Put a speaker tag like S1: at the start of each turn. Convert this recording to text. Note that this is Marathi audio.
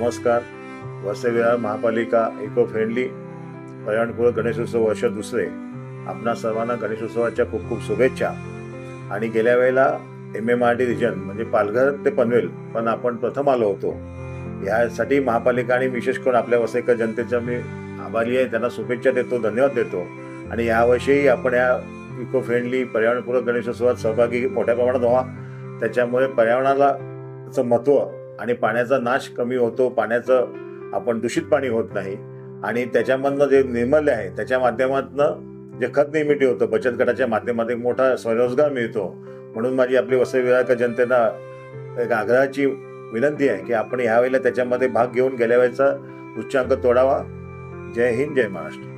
S1: नमस्कार. वसविहार महापालिका इको फ्रेंडली पर्यावरणपूरक गणेशोत्सव वर्ष दुसरे. आपणा सर्वांना गणेशोत्सवाच्या खूप खूप शुभेच्छा. आणि गेल्या वेळेला M M R D region म्हणजे पालघर ते पनवेल पण आपण प्रथम आलो होतो. यासाठी महापालिका आणि विशेष करून आपल्या वसईकर जनतेच्या मी आभारी आहे. त्यांना शुभेच्छा देतो धन्यवाद देतो. आणि यावर्षीही आपण या इको फ्रेंडली पर्यावरणपूरक गणेशोत्सवात सहभागी मोठ्या प्रमाणात व्हा. त्याच्यामुळे पर्यावरणाला महत्त्व आणि पाण्याचा नाश कमी होतो पाण्याचं आपण दूषित पाणी होत नाही. आणि त्याच्यामधनं जे निर्मल्य आहे त्याच्या माध्यमातनं जे खत निर्मिती होतं बचत गटाच्या माध्यमात एक मोठा स्वरोजगार मिळतो. म्हणून माझी आपली वसई जनतेला एक आग्रहाची विनंती आहे की आपण ह्यावेळेला त्याच्यामध्ये भाग घेऊन गेल्या वेळेचा उच्चांक तोडावा. जय हिंद जय महाराष्ट्र.